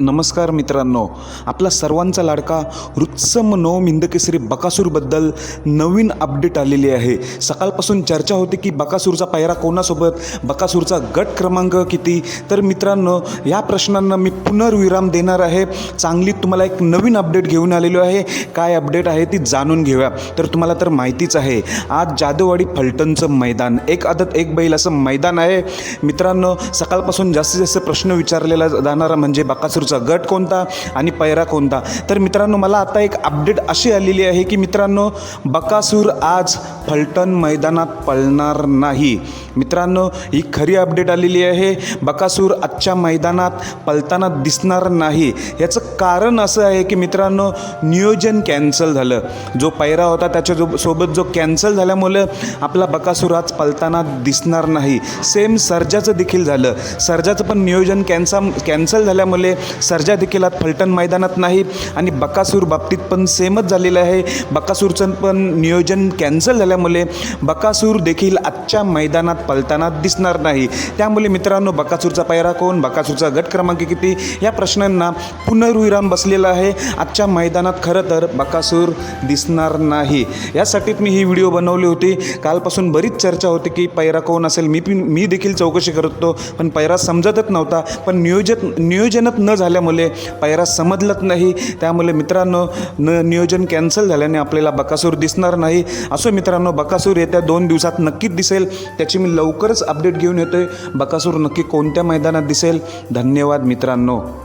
नमस्कार मित्रांनो. आपला सर्वांचा लाडका रुत्सम नो हिंदकेसरी बकासूरबद्दल नवीन अपडेट आलेली आहे. सकाळपासून चर्चा होती की बकासूरचा पायरा कोणासोबत बकासूरचा गट क्रमांक किती? तर मित्रांनो या प्रश्नांना मी पुनर्विराम देणार आहे. चांगली तुम्हाला एक नवीन अपडेट घेऊन आलेलो आहे. काय अपडेट आहे ती जाणून घेऊया. तर तुम्हाला तर माहितीच आहे आज जादूवाडी फलटणचं मैदान. एक आदत एक बैल असं मैदान आहे. मित्रांनो सकाळपासून जास्तीत जास्त प्रश्न विचारलेला जाणारा म्हणजे बकासूरचा गट कोणता आणि पैरा कोणता? तर मित्रांनो मला आता एक अपडेट अशी आलेली आहे की मित्रांनो बकासूर आज फलटण मैदानात पळणार नाही. मित्रांनो ही खरी अपडेट आलेली आहे. बकासूर आजच्या मैदानात पळताना दिसणार नाही. याचं कारण असं आहे की मित्रांनो नियोजन कॅन्सल झालं. जो पैरा होता त्याच्या जो सोबत जो कॅन्सल झाल्यामुळं आपला बकासूर आज पळताना दिसणार नाही. सेम सर्जाचं देखील झालं. सर्जाचं पण नियोजन कॅन्सा कॅन्सल झाल्यामुळे सर्जा देखील आज फलटण मैदानात नाही आणि बकासूर बाबतीत पण सेमच झालेलं आहे. बकासूरचं पण नियोजन कॅन्सल झालं असल्यामुळे बकासूर देखील आजच्या मैदानात पलताना दिसणार नाही. त्यामुळे मित्रांनो बकासूरचा पायरा कोण? बकासूरचा गट क्रमांक किती? या प्रश्नांना पुनर्विराम बसलेला आहे. आजच्या मैदानात खरं तर बकासूर दिसणार नाही. यासाठीच मी ही व्हिडिओ बनवली होती. कालपासून बरीच चर्चा होती की पैरा कोण असेल? मी पण मी देखील चौकशी करत होतो पण पैरा समजतच नव्हता. पण नियोजन नियोजनच न झाल्यामुळे पैरा समजलंच नाही. त्यामुळे मित्रांनो न नियोजन कॅन्सल झाल्याने आपल्याला बकासूर दिसणार नाही. असो मित्रांनो बकासूर येत्या दोन दिवसात नक्कीच दिसेल. त्याची मी लवकरच अपडेट घेऊन येतोय. बकासूर नक्की कोणत्या मैदानात दिसेल? धन्यवाद मित्रांनो.